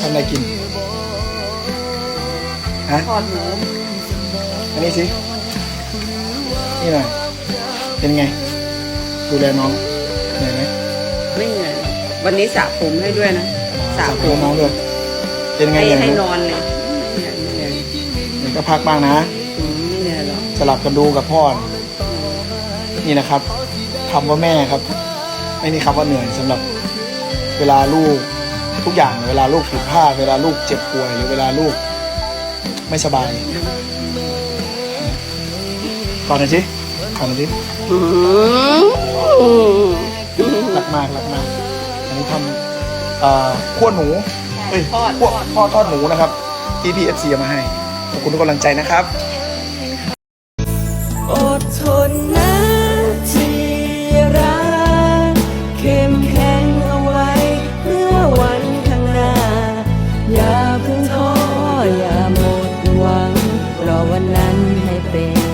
ทำอะไรกิน ฮะ ทอดหมูอันนี้สิ นี่หน่อยเป็นไง ดูแลน้องเหนื่อยไหมไม่เหนื่อยวันนี้สระผมให้ด้วยนะสระผมน้องด้วยเป็นไงให้เหนื่อยให้นอนเลยไม่เหนื่อยวก็พักบ้างนะ อืไม่เหนื่อยหรอกสลับกันดูกับพ่อ นี่นะครับทำว่าแม่ครับ ไม่มีคำว่าเหนื่อยสำหรับเวลาลูกทุกอย่างเวลาลูกผิดพลาดเวลาลูกเจ็บป่วยหรือเวลาลูกไม่สบายก่อนหน่อยสิก่อนหน่อยสิอืมรักมากรักมาก อันนี้ทำเอ่อขั้วหนูเอ้ยทอดขั้วทอดทอดหมูนะครับที่พี่เอฟซีมาให้ ขอบคุณทุกกำลังใจนะครับ อดทนนะ นั้